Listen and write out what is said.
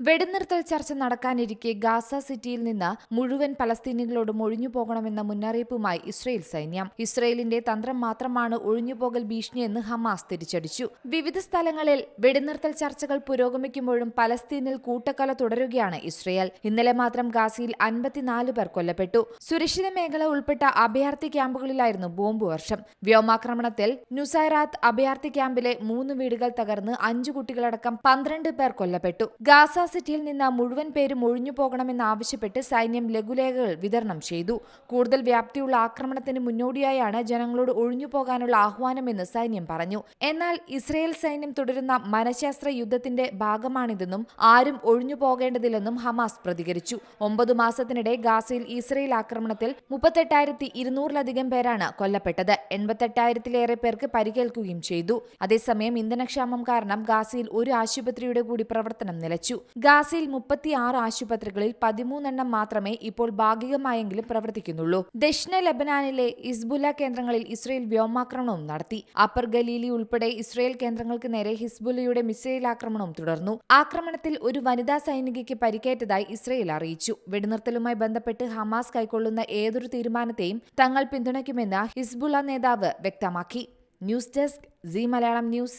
വെടിനിർത്തൽ ചർച്ച നടക്കാനിരിക്കെ ഗാസ സിറ്റിയിൽ നിന്ന് മുഴുവൻ പലസ്തീനികളോടും ഒഴിഞ്ഞു പോകണമെന്ന മുന്നറിയിപ്പുമായി ഇസ്രയേൽ സൈന്യം. ഇസ്രയേലിന്റെ തന്ത്രം മാത്രമാണ് ഒഴിഞ്ഞുപോകൽ ഭീഷണിയെന്ന് ഹമാസ് തിരിച്ചടിച്ചു. വിവിധ സ്ഥലങ്ങളിൽ വെടിനിർത്തൽ ചർച്ചകൾ പുരോഗമിക്കുമ്പോഴും പലസ്തീനിൽ കൂട്ടക്കൊല തുടരുകയാണ് ഇസ്രയേൽ. ഇന്നലെ മാത്രം ഗാസയിൽ അൻപത്തിനാല് പേർ കൊല്ലപ്പെട്ടു. സുരക്ഷിത മേഖല ഉൾപ്പെട്ട അഭയാർത്ഥി ക്യാമ്പുകളിലായിരുന്നു ബോംബ് വർഷം. വ്യോമാക്രമണത്തിൽ നുസൈറാത്ത് അഭയാർത്ഥി ക്യാമ്പിലെ മൂന്ന് വീടുകൾ തകർന്ന് അഞ്ചു കുട്ടികളടക്കം പന്ത്രണ്ട് പേർ കൊല്ലപ്പെട്ടു. ഗാസ സിറ്റിയിൽ നിന്ന് മുഴുവൻ പേരും ഒഴിഞ്ഞു പോകണമെന്നാവശ്യപ്പെട്ട് സൈന്യം ലഘുലേഖകൾ വിതരണം ചെയ്തു. കൂടുതൽ വ്യാപ്തിയുള്ള ആക്രമണത്തിന് മുന്നോടിയായാണ് ജനങ്ങളോട് ഒഴിഞ്ഞു പോകാനുള്ള ആഹ്വാനമെന്ന് സൈന്യം പറഞ്ഞു. എന്നാൽ ഇസ്രയേൽ സൈന്യം തുടരുന്ന മനഃശാസ്ത്ര യുദ്ധത്തിന്റെ ഭാഗമാണിതെന്നും ആരും ഒഴിഞ്ഞു പോകേണ്ടതില്ലെന്നും ഹമാസ് പ്രതികരിച്ചു. ഒമ്പത് മാസത്തിനിടെ ഗാസയിൽ ഇസ്രയേൽ ആക്രമണത്തിൽ മുപ്പത്തെട്ടായിരത്തി ഇരുന്നൂറിലധികം പേരാണ് കൊല്ലപ്പെട്ടത്. എൺപത്തെട്ടായിരത്തിലേറെ പേർക്ക് പരിക്കേൽക്കുകയും ചെയ്തു. അതേസമയം ഇന്ധനക്ഷാമം കാരണം ഗാസയിൽ ഒരു ആശുപത്രിയുടെ കൂടി പ്രവർത്തനം നിലച്ചു. ഗാസയിൽ മുപ്പത്തിയാറ് ആശുപത്രികളിൽ പതിമൂന്നെണ്ണം മാത്രമേ ഇപ്പോൾ ഭാഗികമായെങ്കിലും പ്രവർത്തിക്കുന്നുള്ളൂ. ദക്ഷിണ ലബനാനിലെ ഇസ്ബുല കേന്ദ്രങ്ങളിൽ ഇസ്രയേൽ വ്യോമാക്രമണവും നടത്തി. അപ്പർ ഗലീലി ഉൾപ്പെടെ ഇസ്രയേൽ കേന്ദ്രങ്ങൾക്ക് നേരെ ഹിസ്ബുലയുടെ മിസൈൽ ആക്രമണവും തുടർന്നു. ആക്രമണത്തിൽ ഒരു വനിതാ സൈനികയ്ക്ക് പരിക്കേറ്റതായി ഇസ്രയേൽ അറിയിച്ചു. വെടിനിർത്തലുമായി ബന്ധപ്പെട്ട് ഹമാസ് കൈക്കൊള്ളുന്ന ഏതൊരു തീരുമാനത്തെയും തങ്ങൾ പിന്തുണയ്ക്കുമെന്ന് ഹിസ്ബുല നേതാവ് വ്യക്തമാക്കി. News desk C Malayalam news.